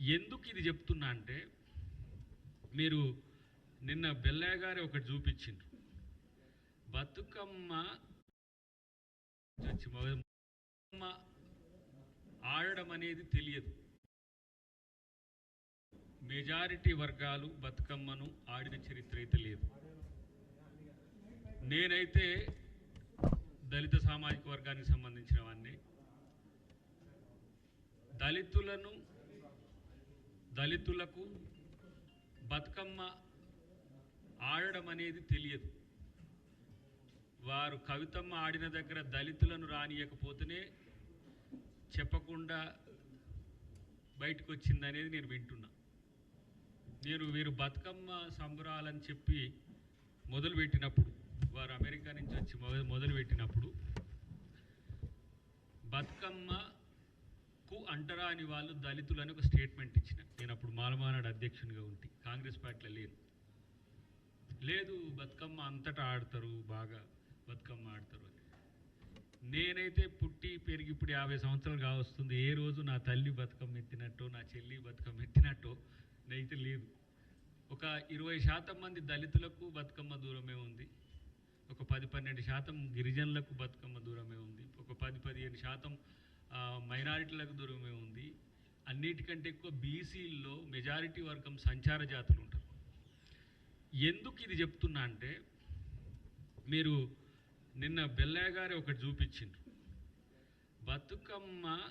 ఎందుకు ఇది చెప్తున్నా అంటే మీరు నిన్న బెల్లయ్య గారు ఒకటి చూపించిండ్రు. బతుకమ్మ బతుకమ్మ ఆడడం అనేది తెలియదు. మెజారిటీ వర్గాలు బతుకమ్మను ఆడిన చరిత్ర అయితే లేదు. నేనైతే దళిత సామాజిక వర్గానికి సంబంధించిన వాడిని దళితులను దళితులకు బతుకమ్మ ఆడడం అనేది తెలియదు. వారు కవితమ్మ ఆడిన దగ్గర దళితులను రానియకపోతేనే చెప్పకుండా బయటకు వచ్చింది అనేది నేను వింటున్నా. నేను వీరు బతుకమ్మ సంబరాలని చెప్పి మొదలుపెట్టినప్పుడు వారు అమెరికా నుంచి వచ్చి మొదలు మొదలుపెట్టినప్పుడు బతుకమ్మకు అంటరాని వాళ్ళు దళితులని ఒక స్టేట్మెంట్ ఇచ్చిన. మాలమానాడు అధ్యక్షునిగా ఉంటే. కాంగ్రెస్ పార్టీలో లేను లేదు బతుకమ్మ అంతటా ఆడతారు బాగా బతుకమ్మ ఆడతారు అని. నేనైతే పుట్టి పెరిగి ఇప్పుడు యాభై సంవత్సరాలు కావస్తుంది. ఏ రోజు నా తల్లి బతుకమ్మ ఎత్తినట్టో నా చెల్లి బతుకమ్మ ఎత్తినట్టో నైతే లేదు. ఒక ఇరవై శాతం మంది దళితులకు బతుకమ్మ దూరమే ఉంది. ఒక పది పన్నెండు శాతం గిరిజనులకు బతుకమ్మ దూరమే ఉంది. ఒక పది పదిహేను శాతం మైనారిటీలకు దూరమే ఉంది. అన్నిటికంటే ఎక్కువ బీసీల్లో మెజారిటీ వర్గం సంచార జాతులు ఉంటారు. ఎందుకు ఇది చెప్తున్నా అంటే మీరు నిన్న బెల్లయ్య గారు ఒకటి చూపించిండ్రు. బతుకమ్మ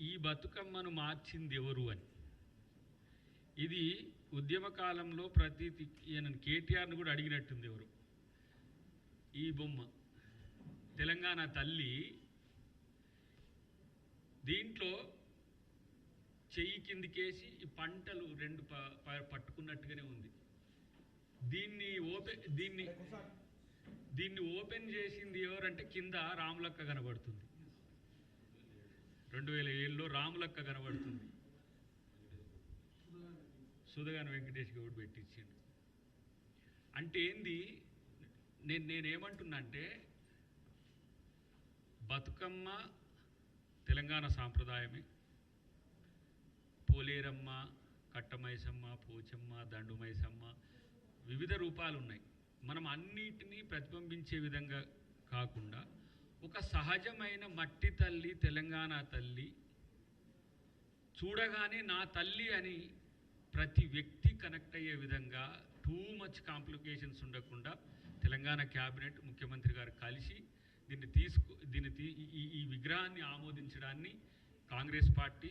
ఈ బతుకమ్మను మార్చింది ఎవరు అని. ఇది ఉద్యమ కాలంలో ప్రతి ఈయన కేటీఆర్ని కూడా అడిగినట్టుంది ఎవరు. ఈ బొమ్మ. తెలంగాణ తల్లి దీంట్లో చెయ్యి కిందికేసి ఈ పంటలు రెండు పట్టుకున్నట్టుగానే ఉంది. దీన్ని ఓపెన్ దీన్ని దీన్ని ఓపెన్ చేసింది ఎవరంటే కింద రాములక్క కనబడుతుంది. రెండు వేల ఏళ్ళలో రాములక్క కనబడుతుంది. సుధగాన వెంకటేష్ గౌడ్ పెట్టించిండు. అంటే ఏంది? నేను నేనేమంటున్నా అంటే బతుకమ్మ తెలంగాణ సాంప్రదాయమే. పోలేరమ్మ కట్టమైసమ్మ పోచమ్మ దండుమైసమ్మ వివిధ రూపాలు ఉన్నాయి మనం అన్నిటినీ ప్రతిబింబించే విధంగా కాకుండా ఒక సహజమైన మట్టి తల్లి తెలంగాణ తల్లి చూడగానే నా తల్లి అని ప్రతి వ్యక్తి కనెక్ట్ అయ్యే విధంగా టూ మచ్ కాంప్లికేషన్స్ ఉండకుండా తెలంగాణ క్యాబినెట్ ముఖ్యమంత్రి గారు కలిసి దీన్ని తీసుకు దీన్ని తీ ఈ- ఈ విగ్రహాన్ని ఆమోదించడాన్ని కాంగ్రెస్ పార్టీ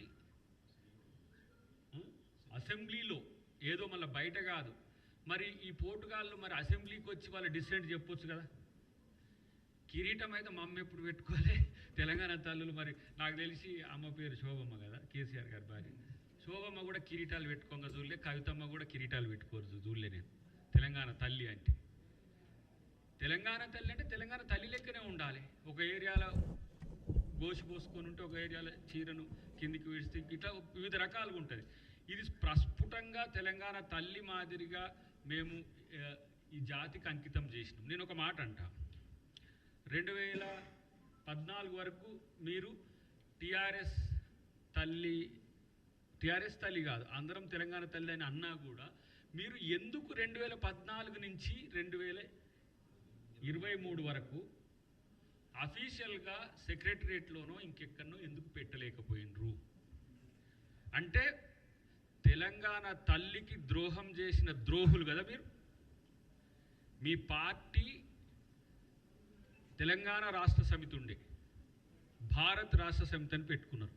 అసెంబ్లీలో ఏదో మళ్ళీ బయట కాదు. మరి ఈ పోటుగాళ్ళు మరి అసెంబ్లీకి వచ్చి వాళ్ళ డిసెంట్ చెప్పొచ్చు కదా? కిరీటం అయితే మా అమ్మ ఎప్పుడు పెట్టుకోలే. తెలంగాణ తల్లులు మరి నాకు తెలిసి అమ్మ పేరు శోభమ్మ కదా కేసీఆర్ గారి భార్య. శోభమ్మ కూడా కిరీటాలు పెట్టుకోగా చూడలే కవితమ్మ కూడా కిరీటాలు పెట్టుకోరు చూడలే నేను. తెలంగాణ తల్లి అంటే. తెలంగాణ తల్లి అంటే తెలంగాణ తల్లి లెక్కనే ఉండాలి. ఒక ఏరియాలో గోసి పోసుకొని ఉంటే ఒక ఏరియాలో చీరను కిందికి విడిస్తే ఇట్లా వివిధ రకాలుగా ఉంటుంది. ఇది ప్రస్ఫుటంగా తెలంగాణ తల్లి మాదిరిగా మేము ఈ జాతికి అంకితం చేసినాం. నేను ఒక మాట అంటా. రెండు వేల పద్నాలుగు వరకు మీరు టిఆర్ఎస్ తల్లి టిఆర్ఎస్ తల్లి కాదు అందరం తెలంగాణ తల్లి అని అన్నా కూడా మీరు ఎందుకు రెండు వేల పద్నాలుగు నుంచి రెండు వేల ఇరవై మూడు వరకు అఫీషియల్గా సెక్రటరియట్లోనో ఇంకెక్కడనో ఎందుకు పెట్టలేకపోయినరు? అంటే తెలంగాణ తల్లికి ద్రోహం చేసిన ద్రోహులు కదా మీరు? మీ పార్టీ తెలంగాణ రాష్ట్ర సమితి ఉండే. భారత్ రాష్ట్ర సమితి అని పెట్టుకున్నారు.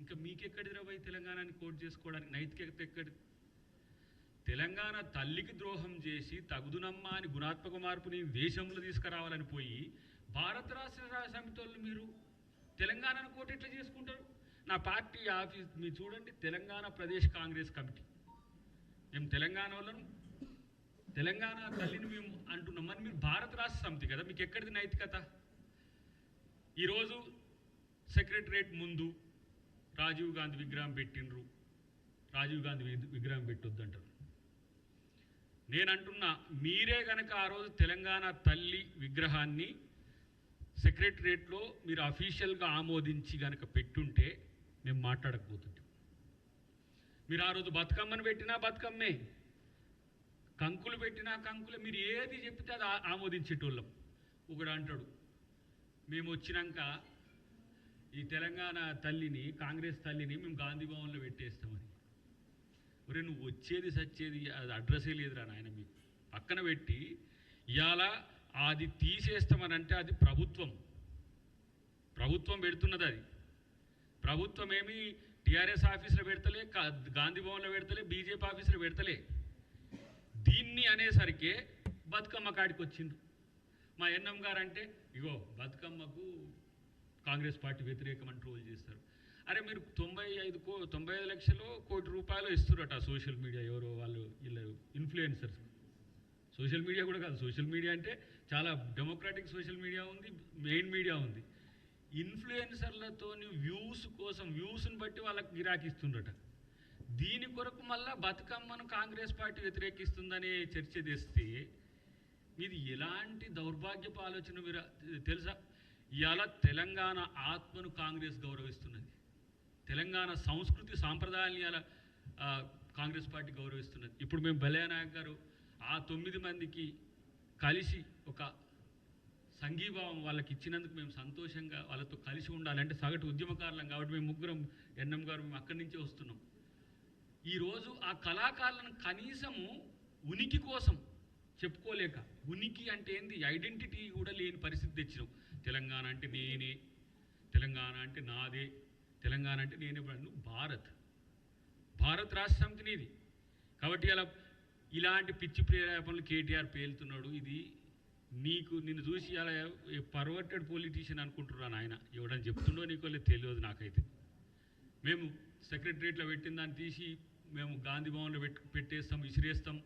ఇంకా మీకెక్కడి పోయి తెలంగాణని కోట్ చేసుకోవడానికి? నైతికత ఎక్కడి? తెలంగాణ తల్లికి ద్రోహం చేసి తగుదునమ్మా అని గుణాత్మక మార్పుని దేశంలో తీసుకురావాలని పోయి భారత రాష్ట్ర సమితి వాళ్ళు మీరు తెలంగాణను కోట్ ఎట్లా చేసుకుంటారు? నా పార్టీ ఆఫీస్ మీరు చూడండి తెలంగాణ ప్రదేశ్ కాంగ్రెస్ కమిటీ. మేము తెలంగాణ వాళ్ళను తెలంగాణ తల్లిని మేము అంటున్నాం. మరి మీరు భారత రాష్ట్ర సమితి కదా మీకు ఎక్కడిది నైతికత? ఈరోజు సెక్రటరేట్ ముందు రాజీవ్ గాంధీ విగ్రహం పెట్టిండ్రు. రాజీవ్ గాంధీ విగ్రహం పెట్టొద్దు అంటారు నేను అంటున్నా మీరే గనక ఆ రోజు తెలంగాణ తల్లి విగ్రహాన్ని సెక్రటరేట్లో మీరు అఫీషియల్గా ఆమోదించి గనక పెట్టుంటే మేము మాట్లాడకపోతుంటాం. మీరు ఆ రోజు బతుకమ్మను పెట్టినా బతుకమ్మే. కంకులు పెట్టినా కంకులు. మీరు ఏది చెప్తే అది ఆమోదించేటోళ్ళం. ఒకడు అంటాడు మేము వచ్చినాక ఈ తెలంగాణ తల్లిని కాంగ్రెస్ తల్లిని మేము గాంధీ భవన్లో పెట్టేస్తామని. ఒరే నువ్వు వచ్చేది సచ్చేది అది అడ్రస్సే లేదురా నాయన మీకు. పక్కన పెట్టి ఇవాళ అది తీసేస్తామనంటే అది ప్రభుత్వం. ప్రభుత్వం పెడుతున్నది అది. ప్రభుత్వం ఏమి టీఆర్ఎస్ ఆఫీసులో పెడతలే కా- గాంధీ భవన్లో పెడతలే బీజేపీ ఆఫీసులో పెడతలే. దీన్ని అనేసరికి బతుకమ్మ కాడికి వచ్చిండ్రు మా ఎన్ఎం గారు అంటే ఇగో బతుకమ్మకు కాంగ్రెస్ పార్టీ వ్యతిరేకం అని ట్రోల్ చేస్తారు. అరే మీరు తొంభై ఐదు కో తొంభై ఐదు లక్షలు కోటి రూపాయలు ఇస్తురట సోషల్ మీడియా ఎవరో వాళ్ళు వీళ్ళు ఇన్ఫ్లుయెన్సర్స్. సోషల్ మీడియా కూడా కాదు సోషల్ మీడియా అంటే చాలా డెమోక్రాటిక్ సోషల్ మీడియా ఉంది మెయిన్ మీడియా ఉంది. ఇన్ఫ్లుయెన్సర్లతో వ్యూస్ కోసం వ్యూస్ని బట్టి వాళ్ళకి గిరాకిస్తుండట దీని కొరకు మళ్ళా బతుకమ్మను కాంగ్రెస్ పార్టీ వ్యతిరేకిస్తుందనే చర్చ తెస్తే మీది ఎలాంటి దౌర్భాగ్యపు ఆలోచన మీరు తెలుసా? ఇవాళ తెలంగాణ ఆత్మను కాంగ్రెస్ గౌరవిస్తున్నది. తెలంగాణ సంస్కృతి సాంప్రదాయాన్ని ఇలా కాంగ్రెస్ పార్టీ గౌరవిస్తున్నది. ఇప్పుడు మేము బలే నాయక్ గారు ఆ తొమ్మిది మందికి కలిసి ఒక సంఘీభావం వాళ్ళకి ఇచ్చినందుకు మేము సంతోషంగా వాళ్ళతో కలిసి ఉండాలంటే సగటు ఉద్యమకారులం కాబట్టి మేము ముగ్గురం ఎన్ఎం గారు మేము అక్కడి నుంచే వస్తున్నాం. ఈరోజు ఆ కళాకారులను కనీసము ఉనికి కోసం చెప్పుకోలేక ఉనికి అంటే ఏంది? ఐడెంటిటీ కూడా లేని పరిస్థితి తెచ్చినాం. తెలంగాణ అంటే నేనే తెలంగాణ అంటే నాదే తెలంగాణ అంటే నేనే భారత్ భారత్ రాష్ట్ర సమితి నీది. కాబట్టి అలా ఇలాంటి పిచ్చి ప్రేరేపణలు కేటీఆర్ పేలుతున్నాడు. ఇది నీకు నిన్ను చూసి అలా పర్వర్టెడ్ పొలిటీషియన్ అనుకుంటున్నాను ఆయన. ఎవడని చెప్తుండో నీకో లేదు తెలియదు నాకైతే. మేము సెక్రటరియట్లో పెట్టిన దాన్ని తీసి మేము గాంధీ భవన్లో పెట్ పెట్టేస్తాం విసిరేస్తాం.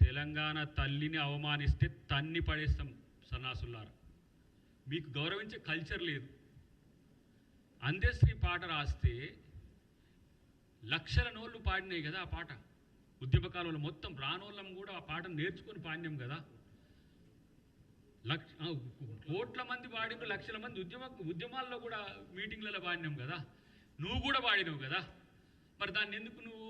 తెలంగాణ తల్లిని అవమానిస్తే తన్ని పడేస్తాం సన్నాసుల్లారా మీకు గౌరవించే కల్చర్ లేదు. అందశ్రీ పాట రాస్తే లక్షల నోళ్ళు పాడినాయి కదా ఆ పాట. ఉద్యమకాలంలో మొత్తం రానోళ్ళం కూడా ఆ పాటను నేర్చుకొని పాడినాం కదా. లక్ష కోట్ల మంది పాడిన లక్షల మంది ఉద్యమ ఉద్యమాల్లో కూడా మీటింగ్లలో పాడినాం కదా. నువ్వు కూడా వాడినావు కదా. మరి దాన్ని ఎందుకు నువ్వు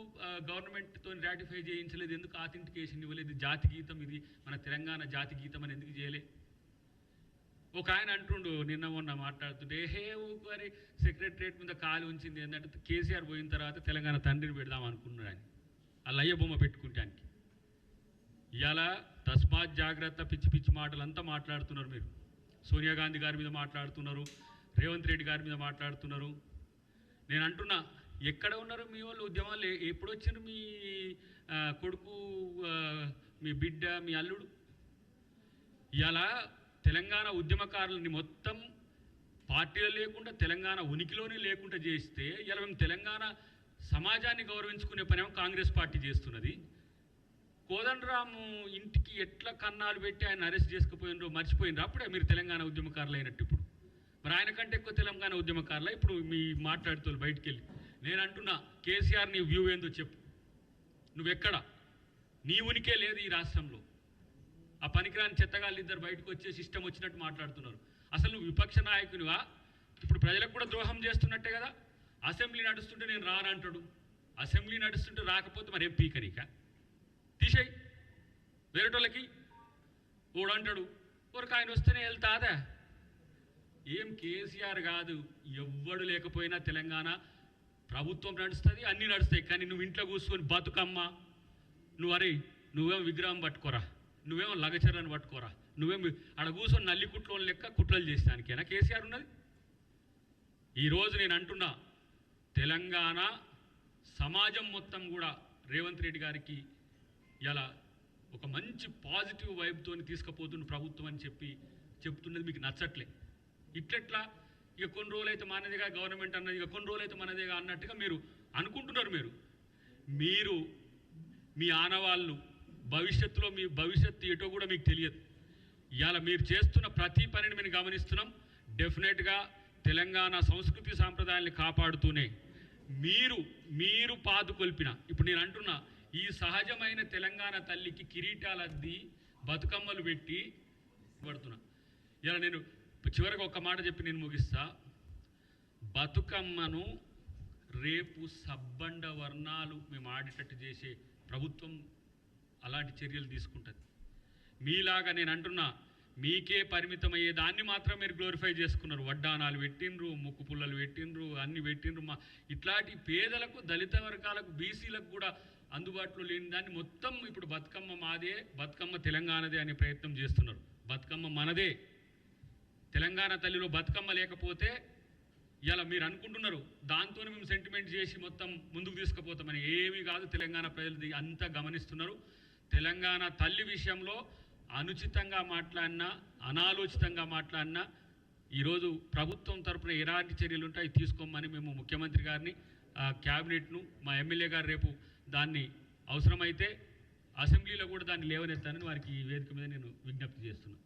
గవర్నమెంట్తో రాటిఫై చేయించలేదు? ఎందుకు ఆథెంటికేషన్ ఇవ్వలేదు? జాతి గీతం ఇది మన తెలంగాణ జాతి గీతం అని ఎందుకు చేయలే? ఒక ఆయన అంటుండు నిన్న మొన్న మాట్లాడుతుంటే హే ఊరి సెక్రటరేట్ మీద కాలు ఉంచింది ఏంటంటే కేసీఆర్ పోయిన తర్వాత తెలంగాణ తండ్రిని పెడదాం అనుకున్నాడు ఆయన. ఆ లయ్య బొమ్మ పెట్టుకుంటానికి. ఇవాళ తస్మాత్ జాగ్రత్త పిచ్చి పిచ్చి మాటలంతా మాట్లాడుతున్నారు మీరు. సోనియా గాంధీ గారి మీద మాట్లాడుతున్నారు రేవంత్ రెడ్డి గారి మీద మాట్లాడుతున్నారు. నేను అంటున్నా ఎక్కడ ఉన్నారు మీ వాళ్ళు ఉద్యమాలు? ఎప్పుడు వచ్చారు మీ కొడుకు మీ బిడ్డ మీ అల్లుడు? ఇలా తెలంగాణ ఉద్యమకారులని మొత్తం పార్టీలో లేకుండా తెలంగాణ ఉనికిలోనే లేకుండా చేస్తే ఇలా మేము తెలంగాణ సమాజాన్ని గౌరవించుకునే పనేమో కాంగ్రెస్ పార్టీ చేస్తున్నది. కోదండరాము ఇంటికి ఎట్లా కన్నాలు పెట్టి ఆయన అరెస్ట్ చేసుకుపోయినరో మర్చిపోయినరు అప్పుడే మీరు తెలంగాణ ఉద్యమకారులు అయినట్టు ఇప్పుడు. మరి ఆయన కంటే ఎక్కువ తెలంగాణ ఉద్యమకారులు? ఇప్పుడు మీ మాట్లాడుతూ బయటికి వెళ్ళి నేను అంటున్నా కేసీఆర్ నీ వ్యూ ఏందో చెప్పు. నువ్వెక్కడ? నీ ఉనికే లేదు ఈ రాష్ట్రంలో. ఆ పనికిరాని చెత్తగాళ్ళు ఇద్దరు బయటకు వచ్చే సిస్టమ్ వచ్చినట్టు మాట్లాడుతున్నారు. అసలు నువ్వు విపక్ష నాయకునివా? ఇప్పుడు ప్రజలకు కూడా ద్రోహం చేస్తున్నట్టే కదా. అసెంబ్లీ నడుస్తుంటే నేను రానంటాడు. అసెంబ్లీ నడుస్తుంటే రాకపోతే మరి ఎంపీ పీకనీక తీసేయి. వేరేటోళ్ళకి ఓడు అంటాడు ఊరికి ఆయన వస్తేనే వెళ్తాదా? ఏం కేసీఆర్ కాదు ఎవ్వడు లేకపోయినా తెలంగాణ ప్రభుత్వం నడుస్తుంది అన్నీ నడుస్తాయి. కానీ నువ్వు ఇంట్లో కూర్చొని బతుకమ్మ నువ్వు అరే నువ్వేం విగ్రహం పట్టుకోరా? నువ్వేమో లగచర్లను పట్టుకోరా? నువ్వేం ఆడ కూర్చొని నల్లి కుట్లోని లెక్క కుట్రలు చేస్తానికేనా కేసీఆర్ ఉన్నది? ఈరోజు నేను అంటున్నా తెలంగాణ సమాజం మొత్తం కూడా రేవంత్ రెడ్డి గారికి ఇలా ఒక మంచి పాజిటివ్ వైబ్తో తీసుకుపోతున్న ప్రభుత్వం అని చెప్పి చెప్తున్నది మీకు నచ్చట్లే. ఇట్లెట్లా? ఇక కొన్ని రోజులైతే మనదిగా గవర్నమెంట్ అన్నది ఇక కొన్ని రోజులైతే మనదిగా అన్నట్టుగా మీరు అనుకుంటున్నారు మీరు. మీరు మీ ఆనవాళ్ళు భవిష్యత్తులో మీ భవిష్యత్తు ఏటో కూడా మీకు తెలియదు. ఇవాళ మీరు చేస్తున్న ప్రతి పనిని మేము గమనిస్తున్నాం. డెఫినెట్గా తెలంగాణ సంస్కృతి సాంప్రదాయాల్ని కాపాడుతూనే మీరు మీరు పాదుకొల్పిన ఇప్పుడు నేను అంటున్నా ఈ సహజమైన తెలంగాణ తల్లికి కిరీటాలద్ది బతుకమ్మలు పెట్టి పడుతున్నా. ఇలా నేను చివరికి ఒక మాట చెప్పి నేను ముగిస్తా. బతుకమ్మను రేపు సబ్బండ వర్ణాలు మేము ఆడేటట్టు చేసే ప్రభుత్వం అలాంటి చర్యలు తీసుకుంటుంది. మీలాగా నేను అంటున్నా మీకే పరిమితమయ్యే దాన్ని మాత్రం మీరు గ్లోరిఫై చేసుకున్నారు. వడ్డానాలు పెట్టిండ్రు ముక్కు పుల్లలు పెట్టిండ్రు అన్ని పెట్టిండ్రు. మా ఇట్లాంటి పేదలకు దళిత వర్గాలకు బీసీలకు కూడా అందుబాటులో లేని దాన్ని మొత్తం ఇప్పుడు బతుకమ్మ మాదే బతుకమ్మ తెలంగాణదే అనే ప్రయత్నం చేస్తున్నారు. బతుకమ్మ మనదే. తెలంగాణ తల్లిలో బతుకమ్మ లేకపోతే ఇలా మీరు అనుకుంటున్నారు దాంతో మేము సెంటిమెంట్ చేసి మొత్తం ముందుకు తీసుకుపోతామని. ఏమీ కాదు తెలంగాణ ప్రజలు అంతా గమనిస్తున్నారు. తెలంగాణ తల్లి విషయంలో అనుచితంగా మాట్లాడినా అనాలోచితంగా మాట్లాడినా ఈరోజు ప్రభుత్వం తరపున ఎలాంటి చర్యలు ఉంటాయి తీసుకోమని మేము ముఖ్యమంత్రి గారిని ఆ, క్యాబినెట్ను మా ఎమ్మెల్యే గారు రేపు దాన్ని అవసరమైతే అసెంబ్లీలో కూడా దాన్ని లేవనెత్తానని వారికి ఈ వేదిక మీద నేను విజ్ఞప్తి చేస్తున్నాను.